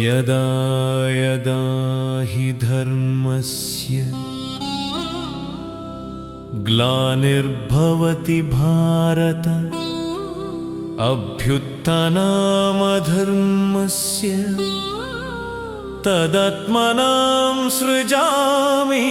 यदा यदा हि धर्मस्य ग्लानिर्भवति भारत अभ्युत्थनामधर्मस्य तदत्मनां सृजामि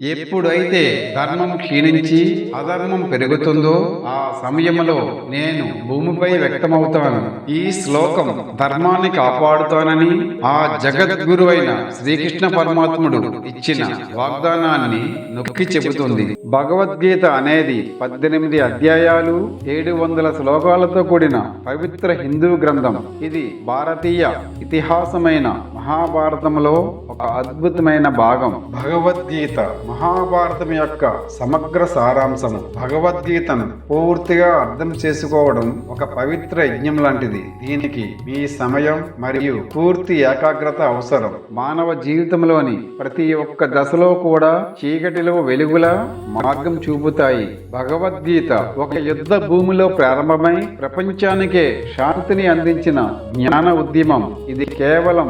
ఎప్పుడైతే ధర్మం క్షీణించి అధర్మం పెరుగుతుందో ఆ సమయంలో నేను భూమిపై వ్యక్తమవుతాను. ఈ శ్లోకం ధర్మాన్ని కాపాడుతానని ఆ జగద్గురు అయిన శ్రీకృష్ణ పరమాత్ముడు ఇచ్చిన వాగ్దానాన్ని నొక్కి చెబుతుంది. భగవద్గీత అనేది పద్దెనిమిది అధ్యాయాలు ఏడు వందల శ్లోకాలతో కూడిన పవిత్ర హిందూ గ్రంథం. ఇది భారతీయ ఇతిహాసమైన మహాభారతంలో ఒక అద్భుతమైన భాగం. భగవద్గీత. మహాభారతం యొక్క సమగ్ర సారాంశం భగవద్గీతను పూర్తిగా అర్థం చేసుకోవడం ఒక పవిత్ర యజ్ఞం లాంటిది. దీనికి మీ సమయం మరియు పూర్తి ఏకాగ్రత అవసరం. మానవ జీవితంలోని ప్రతి ఒక్క దశలో కూడా చీకటిలో వెలుగులా మార్గం చూపుతాయి. భగవద్గీత ఒక యుద్ధ భూమిలో ప్రారంభమై ప్రపంచానికే శాంతిని అందించిన జ్ఞాన ఉద్యమం. ఇది కేవలం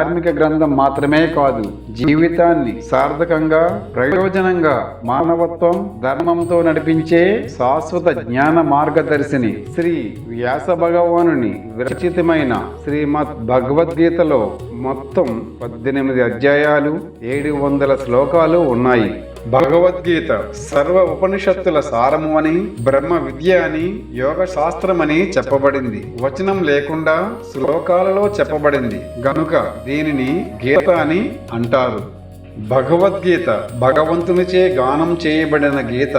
ధార్మిక గ్రంథం మాత్రమే కాదు జీవితాన్ని సార్థకంగా ప్రయోజనంగా మానవత్వం ధర్మంతో నడిపించే శాశ్వత జ్ఞాన మార్గదర్శిని శ్రీ వ్యాస భగవానుని విరచితమైన శ్రీమద్ భగవద్గీతలో మొత్తం పద్దెనిమిది అధ్యాయాలు ఏడు వందల శ్లోకాలు ఉన్నాయి. భగవద్గీత సర్వ ఉపనిషత్తుల సారము అని బ్రహ్మ విద్య అని యోగ శాస్త్రమని చెప్పబడింది. వచనం లేకుండా శ్లోకాలలో చెప్పబడింది. గనుక దీనిని గీత అని అంటారు. భగవద్గీత భగవంతునిచే గానం చేయబడిన గీత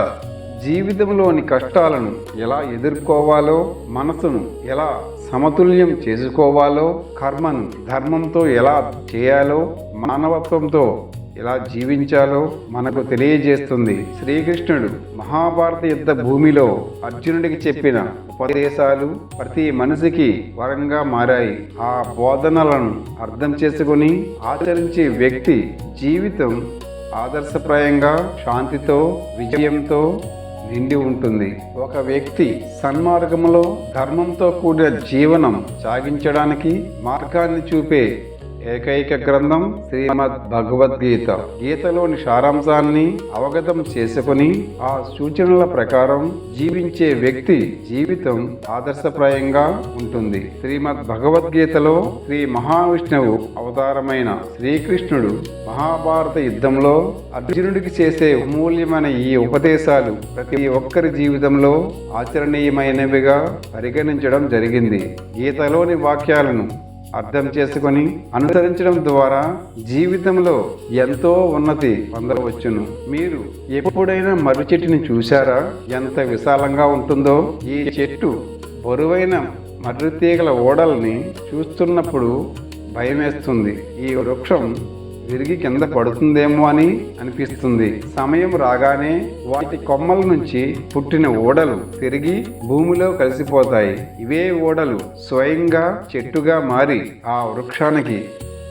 జీవితంలోని కష్టాలను ఎలా ఎదుర్కోవాలో మనసును ఎలా సమతుల్యం చేసుకోవాలో కర్మను ధర్మంతో ఎలా చేయాలో మానవత్వంతో ఎలా జీవించాలో మనకు తెలియజేస్తుంది శ్రీకృష్ణుడు. మహాభారత యుద్ధ భూమిలో అర్జునుడికి చెప్పిన ఉపదేశాలు ప్రతి మనిషికి వరంగా మారాయి. ఆ బోధనలను అర్థం చేసుకుని ఆచరించే వ్యక్తి జీవితం ఆదర్శప్రాయంగా శాంతితో విజయంతో నిండి ఉంటుంది. ఒక వ్యక్తి సన్మార్గంలో ధర్మంతో కూడిన జీవనం సాగించడానికి మార్గాన్ని చూపే ఏకైక గ్రంథం శ్రీమద్ భగవద్గీత. గీతలోని సారాంశాన్ని అవగతం చేసుకుని ఆ సూచనల ప్రకారం జీవించే వ్యక్తి జీవితం ఆదర్శప్రాయంగా ఉంటుంది. శ్రీమద్ భగవద్గీతలో శ్రీ మహావిష్ణువు అవతారమైన శ్రీకృష్ణుడు మహాభారత యుద్ధంలో అర్జునుడికి చేసే అమూల్యమైన ఈ ఉపదేశాలు ప్రతి ఒక్కరి జీవితంలో ఆచరణీయమైనవిగా పరిగణించడం జరిగింది. గీతలోని వాక్యాలను అర్థం చేసుకొని అనుసరించడం ద్వారా జీవితంలో ఎంతో ఉన్నతి పొందవచ్చును. మీరు ఎప్పుడైనా మర్రి చెట్టుని చూశారా? ఎంత విశాలంగా ఉంటుందో. ఈ చెట్టు బరువైన మర్రి తీగల ఓడల్ని చూస్తున్నప్పుడు భయమేస్తుంది. ఈ వృక్షం విరిగి కింద పడుతుందేమో అని అనిపిస్తుంది. సమయం రాగానే వాటి కొమ్మల నుంచి పుట్టిన ఓడలు తిరిగి భూమిలో కలిసిపోతాయి. ఇవే ఓడలు స్వయంగా చెట్టుగా మారి ఆ వృక్షానికి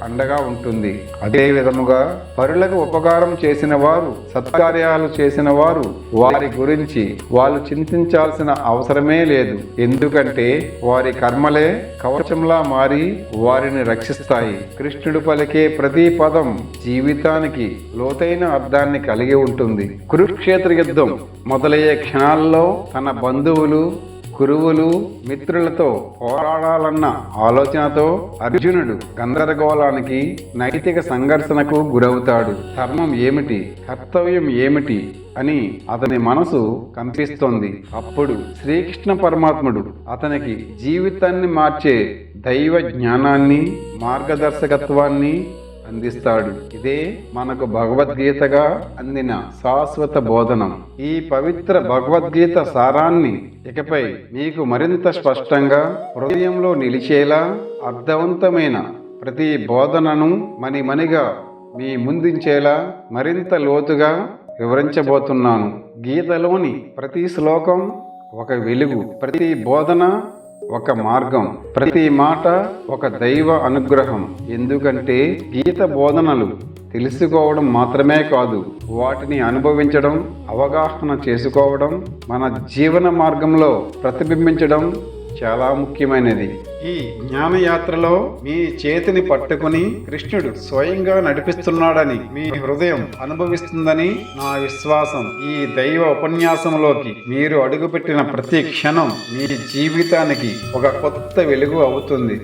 అండగా ఉంటుంది. అదే విధముగా పరులకు ఉపకారం చేసిన వారు సత్కార్యాలు చేసిన వారు వారి గురించి వాళ్ళు చింతించాల్సిన అవసరమే లేదు. ఎందుకంటే వారి కర్మలే కవచంలా మారి వారిని రక్షిస్తాయి. కృష్ణుడు పలికే ప్రతి పదం జీవితానికి లోతైన అర్థాన్ని కలిగి ఉంటుంది. కురుక్షేత్ర యుద్ధం మొదలయ్యే క్షణాల్లో తన బంధువులు గురువులు మిత్రులతో పోరాడాలన్న ఆలోచనతో అర్జునుడు గందరగోళానికి నైతిక సంఘర్షణకు గురవుతాడు. ధర్మం ఏమిటి? కర్తవ్యం ఏమిటి? అని అతని మనసు కనిపిస్తోంది అప్పుడు శ్రీకృష్ణ పరమాత్ముడు అతనికి జీవితాన్ని మార్చే దైవ జ్ఞానాన్ని మార్గదర్శకత్వాన్ని అందిస్తాడు. ఇదే మనకు భగవద్గీతగా అందిన శాశ్వత బోధనం. ఈ పవిత్ర భగవద్గీత సారాన్ని ఇకపై మీకు మరింత స్పష్టంగా హృదయంలో నిలిచేలా అర్థవంతమైన ప్రతి బోధనను మణిమణిగా మీ ముందుంచేలా మరింత లోతుగా వివరించబోతున్నాను. గీతలోని ప్రతి శ్లోకం ఒక వెలుగు ప్రతి బోధన ఒక మార్గం. ప్రతి మాట ఒక దైవ అనుగ్రహం. ఎందుకంటే గీత బోధనలు తెలుసుకోవడం మాత్రమే కాదు వాటిని అనుభవించడం అవగాహన చేసుకోవడం మన జీవన మార్గంలో ప్రతిబింబించడం చాలా ముఖ్యమైనది. ఈ జ్ఞానయాత్రలో మీ చేతిని పట్టుకుని కృష్ణుడు స్వయంగా నడిపిస్తున్నాడని మీ హృదయం అనుభవిస్తుందని నా విశ్వాసం. ఈ దైవ ఉపన్యాసంలోకి మీరు అడుగుపెట్టిన ప్రతి క్షణం మీ జీవితానికి ఒక కొత్త వెలుగు అవుతుంది.